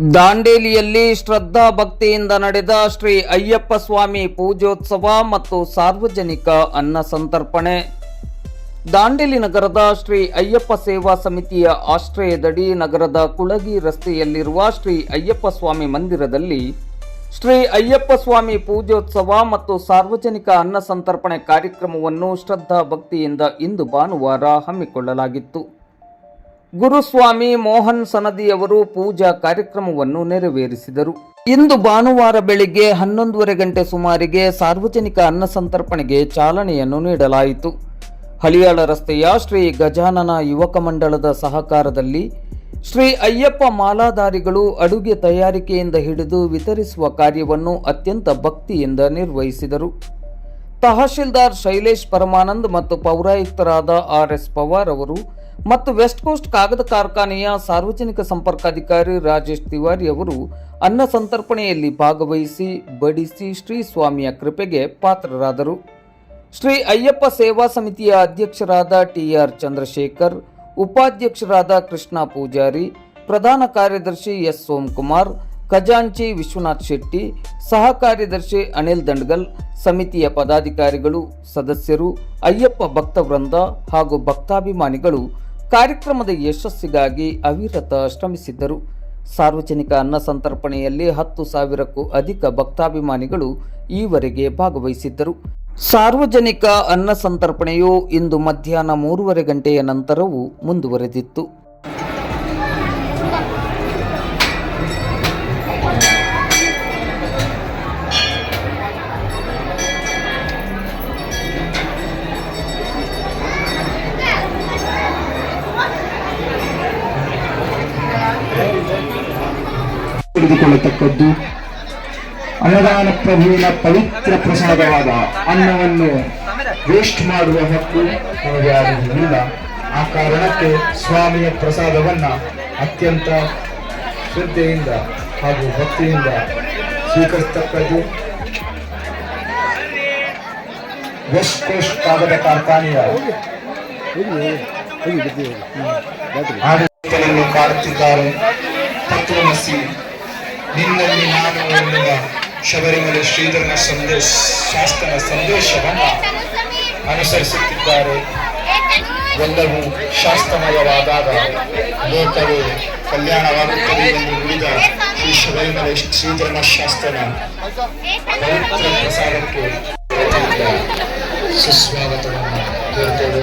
ದಾಂಡೇಲಿಯಲ್ಲಿ ಶ್ರದ್ಧಾ ಭಕ್ತಿಯಿಂದ ನಡೆದ ಶ್ರೀ ಅಯ್ಯಪ್ಪ ಸ್ವಾಮಿ ಪೂಜೋತ್ಸವ ಮತ್ತು ಸಾರ್ವಜನಿಕ ಅನ್ನ ಸಂತರ್ಪಣೆ. ದಾಂಡೇಲಿ ನಗರದ ಶ್ರೀ ಅಯ್ಯಪ್ಪ ಸೇವಾ ಸಮಿತಿಯ ಆಶ್ರಯದಡಿ ನಗರದ ಕುಳಗಿ ರಸ್ತೆಯಲ್ಲಿರುವ ಶ್ರೀ ಅಯ್ಯಪ್ಪ ಸ್ವಾಮಿ ಮಂದಿರದಲ್ಲಿ ಶ್ರೀ ಅಯ್ಯಪ್ಪ ಸ್ವಾಮಿ ಪೂಜೋತ್ಸವ ಮತ್ತು ಸಾರ್ವಜನಿಕ ಅನ್ನ ಸಂತರ್ಪಣೆ ಕಾರ್ಯಕ್ರಮವನ್ನು ಶ್ರದ್ಧಾ ಭಕ್ತಿಯಿಂದ ಇಂದು ಭಾನುವಾರ ಹಮ್ಮಿಕೊಳ್ಳಲಾಗಿತ್ತು. ಗುರುಸ್ವಾಮಿ ಮೋಹನ್ ಸನದಿಯವರು ಪೂಜಾ ಕಾರ್ಯಕ್ರಮವನ್ನು ನೆರವೇರಿಸಿದರು. ಇಂದು ಭಾನುವಾರ ಬೆಳಿಗ್ಗೆ ಹನ್ನೊಂದುವರೆ ಗಂಟೆ ಸುಮಾರಿಗೆ ಸಾರ್ವಜನಿಕ ಅನ್ನ ಸಂತರ್ಪಣೆಗೆ ಚಾಲನೆಯನ್ನು ನೀಡಲಾಯಿತು. ಹಳಿಯಾಳ ರಸ್ತೆಯ ಶ್ರೀ ಗಜಾನನ ಯುವಕ ಮಂಡಳದ ಸಹಕಾರದಲ್ಲಿ ಶ್ರೀ ಅಯ್ಯಪ್ಪ ಮಾಲಾಧಾರಿಗಳು ಅಡುಗೆ ತಯಾರಿಕೆಯಿಂದ ಹಿಡಿದು ವಿತರಿಸುವ ಕಾರ್ಯವನ್ನು ಅತ್ಯಂತ ಭಕ್ತಿಯಿಂದ ನಿರ್ವಹಿಸಿದರು. ತಹಶೀಲ್ದಾರ್ ಶೈಲೇಶ್ ಪರಮಾನಂದ್ ಮತ್ತು ಪೌರಾಯುಕ್ತರಾದ ಆರ್ ಎಸ್ ಪವಾರ್ ಅವರು ಮತ್ತು ವೆಸ್ಟ್ ಕೋಸ್ಟ್ ಕಾಗದ ಕಾರ್ಖಾನೆಯ ಸಾರ್ವಜನಿಕ ಸಂಪರ್ಕಾಧಿಕಾರಿ ರಾಜೇಶ್ ತಿವಾರಿ ಅವರು ಅನ್ನ ಸಂತರ್ಪಣೆಯಲ್ಲಿ ಭಾಗವಹಿಸಿ ಬಡಿಸಿ ಶ್ರೀ ಸ್ವಾಮಿಯ ಕೃಪೆಗೆ ಪಾತ್ರರಾದರು. ಶ್ರೀ ಅಯ್ಯಪ್ಪ ಸೇವಾ ಸಮಿತಿಯ ಅಧ್ಯಕ್ಷರಾದ ಟಿಆರ್ ಚಂದ್ರಶೇಖರ್, ಉಪಾಧ್ಯಕ್ಷರಾದ ಕೃಷ್ಣ ಪೂಜಾರಿ, ಪ್ರಧಾನ ಕಾರ್ಯದರ್ಶಿ ಎಸ್. ಸೋಮಕುಮಾರ್, ಖಜಾಂಚಿ ವಿಶ್ವನಾಥ್ ಶೆಟ್ಟಿ, ಸಹ ಕಾರ್ಯದರ್ಶಿ ಅನಿಲ್ ದಂಡ್ಗಲ್, ಸಮಿತಿಯ ಪದಾಧಿಕಾರಿಗಳು, ಸದಸ್ಯರು, ಅಯ್ಯಪ್ಪ ಭಕ್ತವೃಂದ ಹಾಗೂ ಭಕ್ತಾಭಿಮಾನಿಗಳು ಕಾರ್ಯಕ್ರಮದ ಯಶಸ್ಸಿಗಾಗಿ ಅವಿರತ ಶ್ರಮಿಸಿದ್ದರು. ಸಾರ್ವಜನಿಕ ಅನ್ನ ಸಂತರ್ಪಣೆಯಲ್ಲಿ ಹತ್ತು ಸಾವಿರಕ್ಕೂ ಅಧಿಕ ಭಕ್ತಾಭಿಮಾನಿಗಳು ಈವರೆಗೆ ಭಾಗವಹಿಸಿದ್ದರು. ಸಾರ್ವಜನಿಕ ಅನ್ನ ಸಂತರ್ಪಣೆಯು ಇಂದು ಮಧ್ಯಾಹ್ನ ಮೂರುವರೆ ಗಂಟೆಯ ನಂತರವೂ ಮುಂದುವರೆದಿತ್ತು. ತಿಳಿದುಕೊಳ್ಳತಕ್ಕದ್ದು. ಅನ್ನದಾನ ಪ್ರಭುವಿನ ಪವಿತ್ರ ಪ್ರಸಾದವಾದ ಅನ್ನವನ್ನು ವೇಸ್ಟ್ ಮಾಡುವ ಹಕ್ಕು ನಮಗೆ ಇಲ್ಲ ಆ ಕಾರಣಕ್ಕೆ ಸ್ವಾಮಿಯ ಪ್ರಸಾದವನ್ನ ಅತ್ಯಂತ ಶ್ರದ್ಧೆಯಿಂದ ಹಾಗೂ ಭಕ್ತಿಯಿಂದ ಸ್ವೀಕರಿಸತಕ್ಕದ್ದು. ವೆಸ್ಟ್ ಕೋಸ್ಟ್ ಕಾಗದ ಕಾರ್ಖಾನೆಯ ಆಡಳಿತವನ್ನು ಕಾಡುತ್ತಿದ್ದಾರೆ. ತತ್ವಮಸಿ ನಿನ್ನಲ್ಲಿ ನಾನು ಎನ್ನುವ ಶಬರಿಮಲೆ ಶ್ರೀಧರನ ಸಂದೇಶ ಶಾಸ್ತ್ರನ ಸಂದೇಶವನ್ನು ಅನುಸರಿಸುತ್ತಿದ್ದಾರೆ. ಎಲ್ಲವೂ ಶಾಸ್ತ್ರಮಯವಾದಾಗ ಲೋಕವೇ ಕಲ್ಯಾಣವಾಗುತ್ತದೆ ಎಂದು ನುಡಿದ ಶ್ರೀ ಶಬರಿಮಲೆ ಶ್ರೀಧರನ ಶಾಸ್ತ್ರನ ಪವಿತ್ರ ಪ್ರಸಾದಕ್ಕೆ ಸುಸ್ವಾಗತವನ್ನು ಕೋರ್ತೇವೆ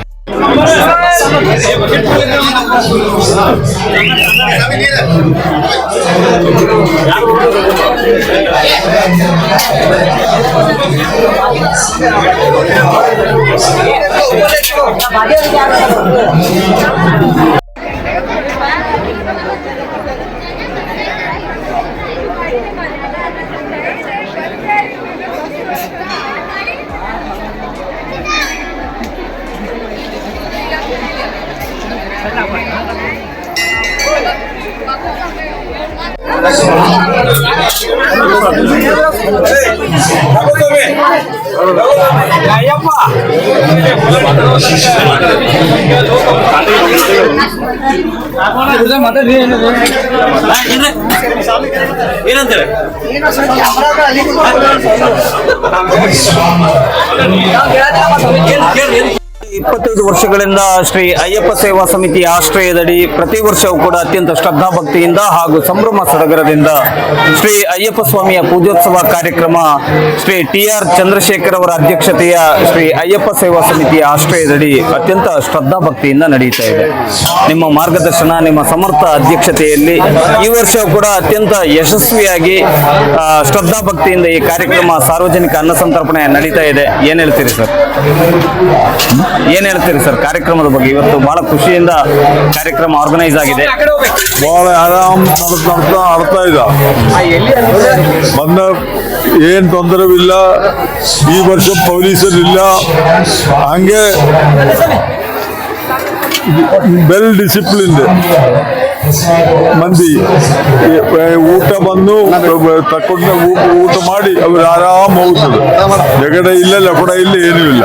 Trabalhando ಏನಂತೇಳಿ ಇಪ್ಪತ್ತೈದು ವರ್ಷಗಳಿಂದ ಶ್ರೀ ಅಯ್ಯಪ್ಪ ಸೇವಾ ಸಮಿತಿ ಆಶ್ರಯದಡಿ ಪ್ರತಿ ವರ್ಷವೂ ಕೂಡ ಅತ್ಯಂತ ಶ್ರದ್ಧಾ ಭಕ್ತಿಯಿಂದ ಹಾಗೂ ಸಂಭ್ರಮ ಸಡಗರದಿಂದ ಶ್ರೀ ಅಯ್ಯಪ್ಪ ಸ್ವಾಮಿಯ ಪೂಜೋತ್ಸವ ಕಾರ್ಯಕ್ರಮ ಶ್ರೀ ಟಿ ಆರ್ ಚಂದ್ರಶೇಖರ್ ಅವರ ಅಧ್ಯಕ್ಷತೆಯ ಶ್ರೀ ಅಯ್ಯಪ್ಪ ಸೇವಾ ಸಮಿತಿಯ ಆಶ್ರಯದಡಿ ಅತ್ಯಂತ ಶ್ರದ್ಧಾ ಭಕ್ತಿಯಿಂದ ನಡೆಯುತ್ತಾ ಇದೆ. ನಿಮ್ಮ ಮಾರ್ಗದರ್ಶನ, ನಿಮ್ಮ ಸಮರ್ಥ ಅಧ್ಯಕ್ಷತೆಯಲ್ಲಿ ಈ ವರ್ಷವೂ ಕೂಡ ಅತ್ಯಂತ ಯಶಸ್ವಿಯಾಗಿ ಶ್ರದ್ಧಾ ಭಕ್ತಿಯಿಂದ ಈ ಕಾರ್ಯಕ್ರಮ ಸಾರ್ವಜನಿಕ ಅನ್ನ ಸಂತರ್ಪಣೆ ನಡೀತಾ ಇದೆ. ಏನ್ ಹೇಳ್ತೀರಿ ಸರ್? ಏನ್ ಹೇಳ್ತೀರಿ ಸರ್? ಕಾರ್ಯಕ್ರಮದ ಬಗ್ಗೆ ಇವತ್ತು ಬಹಳ ಖುಷಿಯಿಂದ ಕಾರ್ಯಕ್ರಮ ಆರ್ಗನೈಸ್ ಆಗಿದೆ. ಬಹಳ ಆರಾಮ್ ಆಡ್ತಾ ಇದ್ದ ಮೊನ್ನ ಏನ್ ತೊಂದರೆವಿಲ್ಲ. ಈ ವರ್ಷ ಪೊಲೀಸರಿಲ್ಲ. ಹಂಗೆ ವೆಲ್ ಡಿಸಿಪ್ಲಿನ್ ಮಂದಿ. ಊಟ ಬಂದು ತಕ್ಕೊಂಡ ಊಟ ಮಾಡಿ ಅವ್ರು ಆರಾಮ್ ಹೋಗ್ತದೆ. ಜಗಡ ಇಲ್ಲ ಲಪಡ ಇಲ್ಲ, ಏನೂ ಇಲ್ಲ.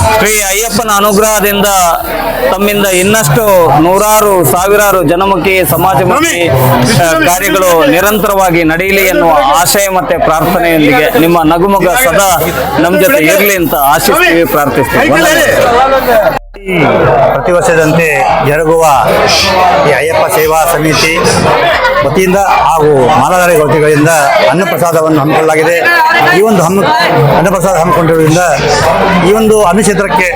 ಶ್ರೀ ಅಯ್ಯಪ್ಪನ ಅನುಗ್ರಹದಿಂದ ತಮ್ಮಿಂದ ಇನ್ನಷ್ಟು ನೂರಾರು ಸಾವಿರಾರು ಜನಮುಖಿ ಸಮಾಜಮುಖಿ ಕಾರ್ಯಗಳು ನಿರಂತರವಾಗಿ ನಡೆಯಲಿ ಎನ್ನುವ ಆಶಯ ಮತ್ತೆ ಪ್ರಾರ್ಥನೆಯೊಂದಿಗೆ ನಿಮ್ಮ ನಗುಮಗ ಸದಾ ನಮ್ಮ ಜೊತೆ ಇರಲಿ ಅಂತ ಆಶಿಸ್ತೀವಿ ಪ್ರಾರ್ಥಿಸ್ತೀವಿ. ಪ್ರತಿ ವರ್ಷದಂತೆ ಜರುಗುವ ಈ ಅಯ್ಯಪ್ಪ ಸೇವಾ ಸಮಿತಿ ವತಿಯಿಂದ ಹಾಗೂ ಮಾಲಾಧಾರಿ ವತಿಗಳಿಂದ ಅನ್ನಪ್ರಸಾದವನ್ನು ಹಮ್ಮಿಕೊಳ್ಳಲಾಗಿದೆ. ಈ ಒಂದು ಹಮ್ಮ, ಅನ್ನಪ್ರಸಾದ ಹಮ್ಮಿಕೊಂಡಿರುವುದರಿಂದ ಈ ಒಂದು ಅನ್ನಕ್ಷೇತ್ರಕ್ಕೆ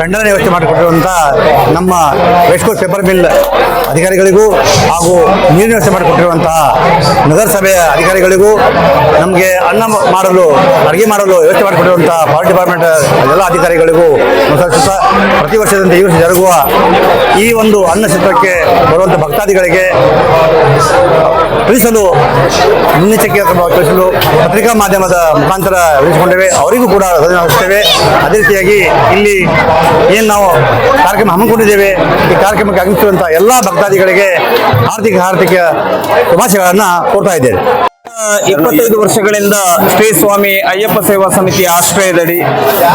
ಖಂಡನ ವ್ಯವಸ್ಥೆ ಮಾಡಿಕೊಟ್ಟಿರುವಂಥ ನಮ್ಮ ವೆಸ್ಟ್ ಕೋಸ್ಟ್ ಪೇಪರ್ ಮಿಲ್ ಅಧಿಕಾರಿಗಳಿಗೂ ಹಾಗೂ ನೀರಿನ ವ್ಯವಸ್ಥೆ ಮಾಡಿಕೊಟ್ಟಿರುವಂತಹ ನಗರಸಭೆಯ ಅಧಿಕಾರಿಗಳಿಗೂ ನಮಗೆ ಅನ್ನ ಮಾಡಲು, ಅಡುಗೆ ಮಾಡಲು ವ್ಯವಸ್ಥೆ ಮಾಡಿಕೊಟ್ಟಿರುವಂತಹ ಫಾರೆಸ್ಟ್ ಡಿಪಾರ್ಟ್ಮೆಂಟ್ ಎಲ್ಲ ಅಧಿಕಾರಿಗಳಿಗೂ ಪ್ರತಿ ವರ್ಷದಂತೆ ಈ ವರ್ಷ ಜರುಗುವ ಈ ಒಂದು ಅನ್ನ ಚಿತ್ರಕ್ಕೆ ಬರುವಂಥ ಭಕ್ತಾದಿಗಳಿಗೆ ತಿಳಿಸಲು ಮುನ್ನೆಚ್ಚರಿಕೆ ತಿಳಿಸಲು ಪತ್ರಿಕಾ ಮಾಧ್ಯಮದ ಮುಖಾಂತರ ಉಳಿಸಿಕೊಂಡೇವೆ ಅವರಿಗೂ ಕೂಡ ಧನ್ಯವಾದಿಸ್ತೇವೆ ಅದೇ ರೀತಿಯಾಗಿ ಇಲ್ಲಿ ಏನು ನಾವು ಕಾರ್ಯಕ್ರಮ ಹಮ್ಮಿಕೊಂಡಿದ್ದೇವೆ, ಈ ಕಾರ್ಯಕ್ರಮಕ್ಕೆ ಆಗಮಿಸಿರುವಂಥ ಎಲ್ಲ ಭಕ್ತಾದಿಗಳಿಗೆ ಆರ್ಥಿಕ ಆರ್ಥಿಕ ಶುಭಾಶಯಗಳನ್ನು ಕೋರ್ತಾ ಇದ್ದೇವೆ. ಇಪ್ಪತ್ತೈದು ವರ್ಷಗಳಿಂದ ಶ್ರೀ ಸ್ವಾಮಿ ಅಯ್ಯಪ್ಪ ಸೇವಾ ಸಮಿತಿಯ ಆಶ್ರಯದಡಿ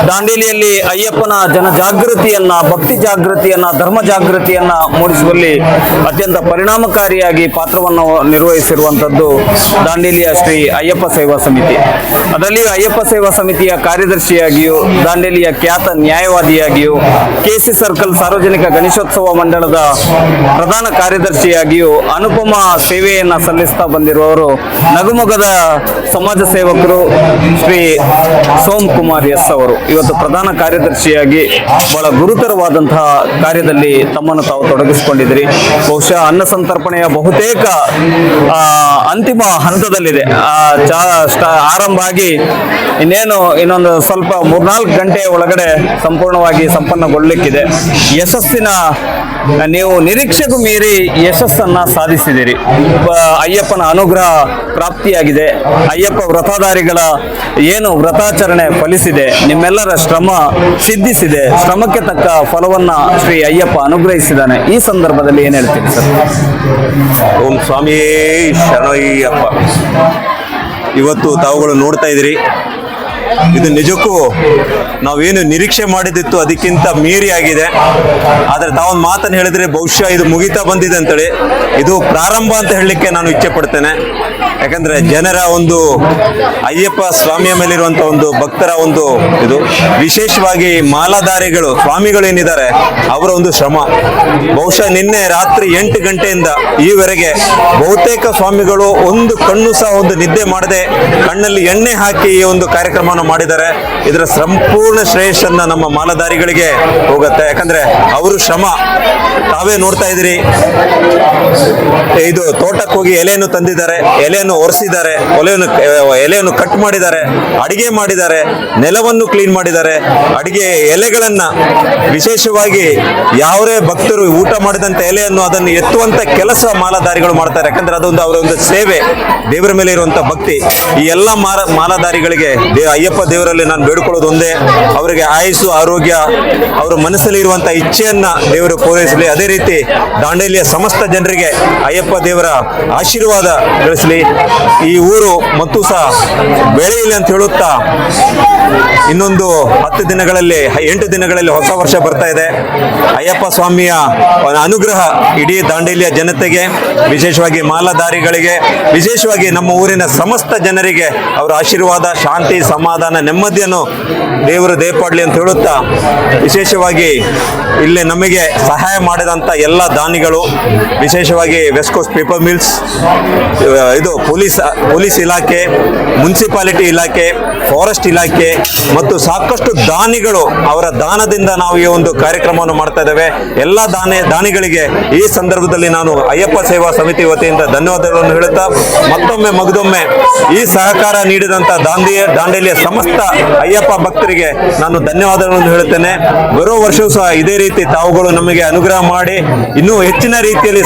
ದಾಂಡೇಲಿಯಲ್ಲಿ ಅಯ್ಯಪ್ಪನ ಜನ ಜಾಗೃತಿಯನ್ನ, ಭಕ್ತಿ ಜಾಗೃತಿಯನ್ನ, ಧರ್ಮ ಜಾಗೃತಿಯನ್ನ ಮೂಡಿಸುವಲ್ಲಿ ಅತ್ಯಂತ ಪರಿಣಾಮಕಾರಿಯಾಗಿ ಪಾತ್ರವನ್ನು ನಿರ್ವಹಿಸಿರುವಂತದ್ದು ದಾಂಡೇಲಿಯ ಶ್ರೀ ಅಯ್ಯಪ್ಪ ಸೇವಾ ಸಮಿತಿ. ಅದರಲ್ಲಿಯೂ ಅಯ್ಯಪ್ಪ ಸೇವಾ ಸಮಿತಿಯ ಕಾರ್ಯದರ್ಶಿಯಾಗಿಯೂ, ದಾಂಡೇಲಿಯ ಖ್ಯಾತ ನ್ಯಾಯವಾದಿಯಾಗಿಯೂ, ಕೆಸಿ ಸರ್ಕಲ್ ಸಾರ್ವಜನಿಕ ಗಣೇಶೋತ್ಸವ ಮಂಡಳದ ಪ್ರಧಾನ ಕಾರ್ಯದರ್ಶಿಯಾಗಿಯೂ ಅನುಪಮ ಸೇವೆಯನ್ನ ಸಲ್ಲಿಸ್ತಾ ಬಂದಿರುವವರು ನಗುಮೊಗದ ಸಮಾಜ ಸೇವಕರು ಶ್ರೀ ಸೋಮ್ ಕುಮಾರ್ ಎಸ್ ಅವರು. ಇವತ್ತು ಪ್ರಧಾನ ಕಾರ್ಯದರ್ಶಿಯಾಗಿ ಬಹಳ ಗುರುತರವಾದಂತಹ ಕಾರ್ಯದಲ್ಲಿ ತಮ್ಮನ್ನು ತಾವು ತೊಡಗಿಸಿಕೊಂಡಿದ್ದೀರಿ. ಬಹುಶಃ ಅನ್ನ ಸಂತರ್ಪಣೆಯ ಬಹುತೇಕ ಅಂತಿಮ ಹಂತದಲ್ಲಿದೆ. ಆರಂಭ ಆಗಿ ಇನ್ನೇನು ಇನ್ನೊಂದು ಸ್ವಲ್ಪ ಮೂರ್ನಾಲ್ಕು ಗಂಟೆಯ ಒಳಗಡೆ ಸಂಪೂರ್ಣವಾಗಿ ಸಂಪನ್ನಗೊಳ್ಳಲಿಕ್ಕಿದೆ ಯಶಸ್ಸಿನ, ನೀವು ನಿರೀಕ್ಷೆಗೂ ಮೀರಿ ಯಶಸ್ಸನ್ನ ಸಾಧಿಸಿದಿರಿ ಅಯ್ಯಪ್ಪನ ಅನುಗ್ರಹ ಪ್ರಾಪ್ತಿಯಾಗಿದೆ ಅಯ್ಯಪ್ಪ ವ್ರತಧಾರಿಗಳ ಏನು ವ್ರತಾಚರಣೆ ಫಲಿಸಿದೆ, ನಿಮ್ಮೆಲ್ಲರ ಶ್ರಮ ಸಿದ್ಧಿಸಿದೆ. ಶ್ರಮಕ್ಕೆ ತಕ್ಕ ಫಲವನ್ನ ಶ್ರೀ ಅಯ್ಯಪ್ಪ ಅನುಗ್ರಹಿಸಿದ್ದಾನೆ. ಈ ಸಂದರ್ಭದಲ್ಲಿ ಏನ್ ಹೇಳ್ತೀನಿ ಸರ್? ಓಂ ಸ್ವಾಮಿಯೇ ಶರಣಯ್ಯಪ್ಪ. ಇವತ್ತು ತಾವುಗಳು ನೋಡ್ತಾ ಇದ್ದೀರಿ. ಇದು ನಿಜಕ್ಕೂ ನಾವೇನು ನಿರೀಕ್ಷೆ ಮಾಡಿದಿತ್ತು, ಅದಕ್ಕಿಂತ ಮೀರಿ ಆಗಿದೆ. ಆದರೆ ತಾವೊಂದು ಮಾತನ್ನು ಹೇಳಿದ್ರೆ ಬಹುಶಃ ಇದು ಮುಗಿತಾ ಬಂದಿದೆ ಅಂತೇಳಿ. ಇದು ಪ್ರಾರಂಭ ಅಂತ ಹೇಳಲಿಕ್ಕೆ ನಾನು ಇಚ್ಛೆ ಪಡ್ತೇನೆ ಯಾಕಂದ್ರೆ ಜನರ ಒಂದು ಅಯ್ಯಪ್ಪ ಸ್ವಾಮಿಯ ಮೇಲಿರುವಂತ ಒಂದು ಭಕ್ತರ ಒಂದು ಇದು ವಿಶೇಷವಾಗಿ ಮಾಲಾಧಾರಿಗಳು, ಸ್ವಾಮಿಗಳು ಏನಿದ್ದಾರೆ, ಅವರ ಒಂದು ಶ್ರಮ. ಬಹುಶಃ ನಿನ್ನೆ ರಾತ್ರಿ ಎಂಟು ಗಂಟೆಯಿಂದ ಈವರೆಗೆ ಬಹುತೇಕ ಸ್ವಾಮಿಗಳು ಒಂದು ಕಣ್ಣು ಸಹ ಒಂದು ನಿದ್ದೆ ಮಾಡದೆ ಕಣ್ಣಲ್ಲಿ ಎಣ್ಣೆ ಹಾಕಿ ಈ ಒಂದು ಕಾರ್ಯಕ್ರಮವನ್ನು ಮಾಡಿದ್ದಾರೆ. ಇದರ ಸಂಪೂರ್ಣ ಶ್ರೇಯಸ್ಸನ್ನ ನಮ್ಮ ಮಾಲಧಾರಿಗಳಿಗೆ ಹೋಗುತ್ತೆ. ಯಾಕಂದ್ರೆ ಅವರು ಶ್ರಮ. ತಾವೇ ನೋಡ್ತಾ ಇದ್ದೀರಿ. ಇದು ತೋಟಕ್ಕೆ ಹೋಗಿ ಎಲೆಯನ್ನು ತಂದಿದ್ದಾರೆ. ಎಲೆಯನ್ನು ಒರೆಸಿದ್ದಾರೆ. ಒಲೆಯನ್ನು, ಎಲೆಯನ್ನು ಕಟ್ ಮಾಡಿದ್ದಾರೆ. ಅಡಿಗೆ ಮಾಡಿದ್ದಾರೆ. ನೆಲವನ್ನು ಕ್ಲೀನ್ ಮಾಡಿದ್ದಾರೆ. ಅಡಿಗೆ ಎಲೆಗಳನ್ನ ವಿಶೇಷವಾಗಿ ಯಾವರೇ ಭಕ್ತರು ಊಟ ಮಾಡಿದಂತ ಎಲೆಯನ್ನು ಅದನ್ನು ಎತ್ತುವಂತ ಕೆಲಸ ಮಾಲಾಧಾರಿಗಳು ಮಾಡ್ತಾರೆ. ಯಾಕಂದ್ರೆ ಅದೊಂದು ಅವರ ಒಂದು ಸೇವೆ. ದೇವರ ಮೇಲೆ ಇರುವಂತ ಭಕ್ತಿ. ಈ ಎಲ್ಲ ದೇ- ಅಯ್ಯಪ್ಪ ದೇವರಲ್ಲಿ ನಾನು ಬೇಡ್ಕೊಳ್ಳೋದು ಒಂದೇ, ಅವರಿಗೆ ಆಯಸ್ಸು, ಆರೋಗ್ಯ, ಅವರ ಮನಸ್ಸಲ್ಲಿ ಇರುವಂತಹ ಇಚ್ಛೆಯನ್ನ ದೇವರು ಪೂರೈಸಲಿ. ಅದೇ ರೀತಿ ದಾಂಡೇಲಿಯ ಸಮಸ್ತ ಜನರಿಗೆ ಅಯ್ಯಪ್ಪ ದೇವರ ಆಶೀರ್ವಾದ ಗಳಿಸಲಿ ಈ ಊರು ಮತ್ತು ಸಹ ಬೆಳೆಯಲಿ ಅಂತ ಹೇಳುತ್ತಾ ಇನ್ನೊಂದು ಹತ್ತು ದಿನಗಳಲ್ಲಿ, ಎಂಟು ದಿನಗಳಲ್ಲಿ ಹೊಸ ವರ್ಷ ಬರ್ತಾ ಇದೆ. ಅಯ್ಯಪ್ಪ ಸ್ವಾಮಿಯ ಅನುಗ್ರಹ ಇಡೀ ದಾಂಡೇಲಿಯ ಜನತೆಗೆ, ವಿಶೇಷವಾಗಿ ಮಾಲಾಧಾರಿಗಳಿಗೆ, ವಿಶೇಷವಾಗಿ ನಮ್ಮ ಊರಿನ ಸಮಸ್ತ ಜನರಿಗೆ ಅವರ ಆಶೀರ್ವಾದ, ಶಾಂತಿ, ಸಮಾಧಾನ. ನೆಮ್ಮದಿಯನ್ನು ದೇವರು ದಯಪಾಡಲಿ ಅಂತ ಹೇಳುತ್ತಾ, ವಿಶೇಷವಾಗಿ ಇಲ್ಲಿ ನಮಗೆ ಸಹಾಯ ಮಾಡಿದಂಥ ಎಲ್ಲ ದಾನಿಗಳು, ವಿಶೇಷವಾಗಿ ವೆಸ್ಟ್ ಕೋಸ್ಟ್ ಪೇಪರ್ ಮಿಲ್ಸ್ ಇದು ಪೊಲೀಸ್ ಪೊಲೀಸ್ ಇಲಾಖೆ, ಮುನ್ಸಿಪಾಲಿಟಿ ಇಲಾಖೆ ಫಾರೆಸ್ಟ್ ಇಲಾಖೆ ಮತ್ತು ಸಾಕಷ್ಟು ದಾನಿಗಳು ಅವರ ದಾನದಿಂದ ನಾವು ಈ ಒಂದು ಕಾರ್ಯಕ್ರಮವನ್ನು ಮಾಡ್ತಾ ಇದ್ದೇವೆ. ಎಲ್ಲ ದಾನಿ, ದಾನಿಗಳಿಗೆ ಈ ಸಂದರ್ಭದಲ್ಲಿ ನಾನು ಅಯ್ಯಪ್ಪ ಸೇವಾ ಸಮಿತಿ ವತಿಯಿಂದ ಧನ್ಯವಾದಗಳನ್ನು ಹೇಳುತ್ತಾ, ಮತ್ತೊಮ್ಮೆ ಮಗದೊಮ್ಮೆ ಈ ಸಹಕಾರ ನೀಡಿದಂಥ ದಾಂಧಿಯ ದಾಂಡೇಲಿಯ ಸಮಸ್ತ ಅಯ್ಯಪ್ಪ ಭಕ್ತರಿಗೆ ನಾನು ಧನ್ಯವಾದಗಳನ್ನು ಹೇಳುತ್ತೇನೆ. ಬರೋ ವರ್ಷವೂ ಸಹ ಇದೇ ರೀತಿ ತಾವುಗಳು ನಮಗೆ ಅನುಗ್ರಹ ಮಾಡಿ, ಇನ್ನೂ ಹೆಚ್ಚಿನ ರೀತಿಯಲ್ಲಿ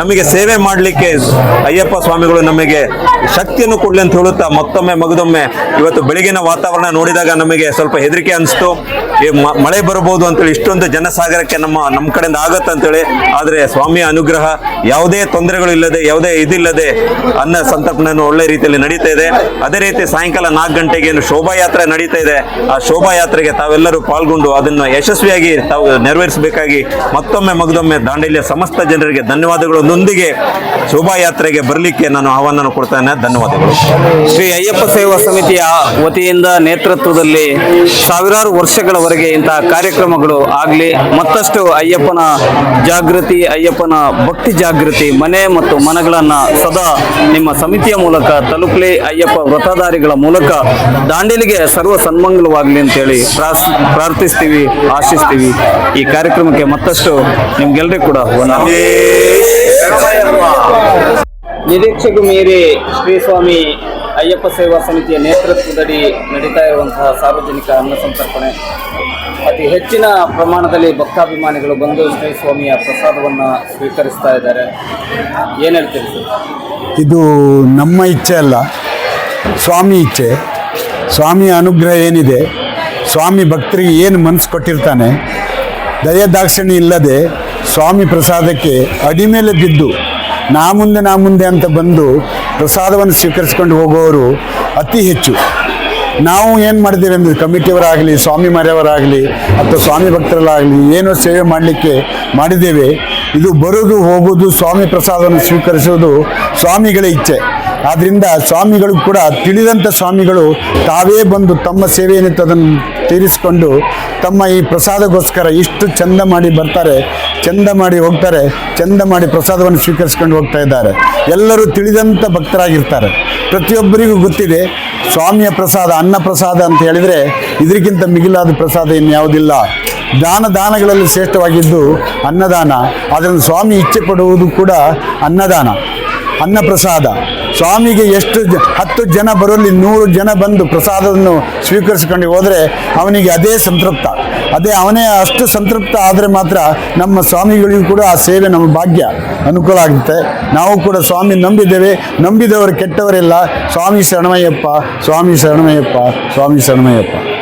ನಮಗೆ ಸೇವೆ ಮಾಡಲಿಕ್ಕೆ ಅಯ್ಯಪ್ಪ ಸ್ವಾಮಿಗಳು ನಮಗೆ ಶಕ್ತಿಯನ್ನು ಕೊಡ್ಲಿ ಅಂತ ಹೇಳುತ್ತಾ ಮತ್ತೊಮ್ಮೆ ಮಗದೊಮ್ಮೆ ಇವತ್ತು ಬೆಳಗಿನ ವಾತಾವರಣ ನೋಡಿದಾಗ ನಮಗೆ ಸ್ವಲ್ಪ ಹೆದರಿಕೆ ಅನಿಸ್ತು. ಈ ಮಳೆ ಬರಬಹುದು ಅಂತೇಳಿ ಇಷ್ಟೊಂದು ಜನಸಾಗರಕ್ಕೆ ನಮ್ಮ ನಮ್ಮ ಕಡೆಯಿಂದ ಆಗತ್ತೆ ಅಂತೇಳಿ. ಆದರೆ ಸ್ವಾಮಿಯ ಅನುಗ್ರಹ ಯಾವುದೇ ತೊಂದರೆಗಳು ಇಲ್ಲದೆ ಯಾವುದೇ ಇದಿಲ್ಲದೆ ಅನ್ನ ಸಂತರ್ಪಣೆಯನ್ನು ಒಳ್ಳೆ ರೀತಿಯಲ್ಲಿ ನಡೀತಾ ಇದೆ. ಅದೇ ರೀತಿ ಸಾಯಂಕಾಲ ನಾಲ್ಕು ಗಂಟೆಗೆ ಏನು ಶೋಭಾಯಾತ್ರೆ ನಡೀತಾ ಇದೆ. ಆ ಶೋಭಾಯಾತ್ರೆಗೆ ತಾವೆಲ್ಲರೂ ಪಾಲ್ಗೊಂಡು ಅದನ್ನು ಯಶಸ್ವಿಯಾಗಿ ತಾವು ನೆರವೇರಿಸಬೇಕಾಗಿ ಮತ್ತೊಮ್ಮೆ ಮಗದೊಮ್ಮೆ ದಾಂಡೇಲಿಯ ಸಮಸ್ತ ಜನರಿಗೆ ಧನ್ಯವಾದಗಳೊಂದಿಗೆ ಶೋಭಾಯಾತ್ರೆಗೆ ಬರಲಿಕ್ಕೆ ನಾನು ಆಹ್ವಾನ ಕೊಡ್ತೇನೆ. ಧನ್ಯವಾದಗಳು ಶ್ರೀ ಅಯ್ಯಪ್ಪ ಸೇವಾ ಸಮಿತಿಯ ವತಿಯಿಂದ ನೇತೃತ್ವದಲ್ಲಿ ಸಾವಿರಾರು ವರ್ಷಗಳವರೆಗೆ ಇಂತಹ ಕಾರ್ಯಕ್ರಮಗಳು ಆಗಲಿ, ಮತ್ತಷ್ಟು ಅಯ್ಯಪ್ಪನ ಜಾಗೃತಿ, ಅಯ್ಯಪ್ಪನ ಭಕ್ತಿ ಜಾಗೃತಿ, ಮನೆ ಮತ್ತು ಮನಗಳನ್ನು ಸದಾ ನಿಮ್ಮ ಸಮಿತಿಯ ಮೂಲಕ ತಲುಪಲಿ, ಅಯ್ಯಪ್ಪ ವ್ರತಧಾರಿಗಳ ಮೂಲಕ ದಾಂಡೇಲಿಗೆ ಸರ್ವ ಸನ್ಮಂಗಲವಾಗಲಿ ಅಂತೇಳಿ ಪ್ರಾರ್ಥ್ ಪ್ರಾರ್ಥಿಸ್ತೀವಿ, ಆಶಿಸ್ತೀವಿ ಈ ಕಾರ್ಯಕ್ರಮಕ್ಕೆ ಮತ್ತಷ್ಟು ನಿಮ್ಗೆಲ್ಲರಿಗೂ ಕೂಡ. ನಿರೀಕ್ಷೆಗೂ ಮೀರಿ ಶ್ರೀ ಸ್ವಾಮಿ ಅಯ್ಯಪ್ಪ ಸೇವಾ ಸಮಿತಿಯ ನೇತೃತ್ವದಡಿ ನಡೀತಾ ಇರುವಂತಹ ಸಾರ್ವಜನಿಕ ಅನ್ನ ಸಂತರ್ಪಣೆ. ಅತಿ ಹೆಚ್ಚಿನ ಪ್ರಮಾಣದಲ್ಲಿ ಭಕ್ತಾಭಿಮಾನಿಗಳು ಬಂದು ಶ್ರೀ ಸ್ವಾಮಿಯ ಪ್ರಸಾದವನ್ನು ಸ್ವೀಕರಿಸ್ತಾ ಇದ್ದಾರೆ. ಏನು ಹೇಳ್ತೀರಿ ಇದು ನಮ್ಮ ಇಚ್ಛೆ ಅಲ್ಲ, ಸ್ವಾಮಿ ಇಚ್ಛೆ. ಸ್ವಾಮಿಯ ಅನುಗ್ರಹ ಏನಿದೆ, ಸ್ವಾಮಿ ಭಕ್ತರಿಗೆ ಏನು ಮನಸ್ಸು ಕೊಟ್ಟಿರ್ತಾನೆ ದಯದಾಕ್ಷಿಣ್ಯ ಇಲ್ಲದೆ ಸ್ವಾಮಿ ಪ್ರಸಾದಕ್ಕೆ ಅಡಿಮೇಲೆ ಬಿದ್ದು ನಾ ಮುಂದೆ ನಾ ಮುಂದೆ ಅಂತ ಬಂದು ಪ್ರಸಾದವನ್ನು ಸ್ವೀಕರಿಸ್ಕೊಂಡು ಹೋಗೋರು ಅತಿ ಹೆಚ್ಚು. ನಾವು ಏನು ಮಾಡಿದ್ದೀವಿ ಅಂದರೆ ಕಮಿಟಿಯವರಾಗಲಿ, ಸ್ವಾಮಿ ಮರೆಯವರಾಗಲಿ, ಅಥವಾ ಸ್ವಾಮಿ ಭಕ್ತರಲ್ಲಾಗಲಿ ಏನೋ ಸೇವೆ ಮಾಡಲಿಕ್ಕೆ ಮಾಡಿದ್ದೇವೆ. ಇದು ಬರೋದು, ಹೋಗೋದು, ಸ್ವಾಮಿ ಪ್ರಸಾದವನ್ನು ಸ್ವೀಕರಿಸೋದು ಸ್ವಾಮಿಗಳ ಇಚ್ಛೆ. ಆದ್ದರಿಂದ ಸ್ವಾಮಿಗಳು ಕೂಡ ತಿಳಿದಂಥ ಸ್ವಾಮಿಗಳು ತಾವೇ ಬಂದು ತಮ್ಮ ಸೇವೆಯನ್ನು ಅದನ್ನು ತೀರಿಸಿಕೊಂಡು ತಮ್ಮ ಈ ಪ್ರಸಾದಗೋಸ್ಕರ ಇಷ್ಟು ಚಂದ ಮಾಡಿ ಬರ್ತಾರೆ, ಚಂದ ಮಾಡಿ ಹೋಗ್ತಾರೆ, ಚಂದ ಮಾಡಿ ಪ್ರಸಾದವನ್ನು ಸ್ವೀಕರಿಸ್ಕೊಂಡು ಹೋಗ್ತಾ ಇದ್ದಾರೆ. ಎಲ್ಲರೂ ತಿಳಿದಂಥ ಭಕ್ತರಾಗಿರ್ತಾರೆ. ಪ್ರತಿಯೊಬ್ಬರಿಗೂ ಗೊತ್ತಿದೆ, ಸ್ವಾಮಿಯ ಪ್ರಸಾದ, ಅನ್ನ ಪ್ರಸಾದ ಅಂತ ಹೇಳಿದರೆ ಇದಕ್ಕಿಂತ ಮಿಗಿಲಾದ ಪ್ರಸಾದ ಇನ್ಯಾವುದಿಲ್ಲ ದಾನ ದಾನಗಳಲ್ಲಿ ಶ್ರೇಷ್ಠವಾಗಿದ್ದು ಅನ್ನದಾನ. ಅದನ್ನು ಸ್ವಾಮಿ ಇಚ್ಛೆ ಪಡುವುದು ಕೂಡ ಅನ್ನದಾನ ಅನ್ನ ಪ್ರಸಾದ ಸ್ವಾಮಿಗೆ ಎಷ್ಟು ಹತ್ತು ಜನ ಬರೋಲ್ಲಿ ನೂರು ಜನ ಬಂದು ಪ್ರಸಾದವನ್ನು ಸ್ವೀಕರಿಸ್ಕೊಂಡು ಹೋದರೆ ಅವನಿಗೆ ಅದೇ ಸಂತೃಪ್ತ. ಅದೇ ಅವನೇ ಅಷ್ಟು ಸಂತೃಪ್ತ ಆದರೆ ಮಾತ್ರ ನಮ್ಮ ಸ್ವಾಮಿಗಳಿಗೂ ಕೂಡ ಆ ಸೇವೆ ನಮ್ಮ ಭಾಗ್ಯ ಅನುಕೂಲ ಆಗುತ್ತೆ. ನಾವು ಕೂಡ ಸ್ವಾಮಿ ನಂಬಿದ್ದೇವೆ. ನಂಬಿದವರು ಕೆಟ್ಟವರೆಲ್ಲ. ಸ್ವಾಮಿ ಶರಣಮಯ್ಯಪ್ಪ ಸ್ವಾಮಿ ಶರಣಮಯ್ಯಪ್ಪ ಸ್ವಾಮಿ ಶರಣಮಯ್ಯಪ್ಪ.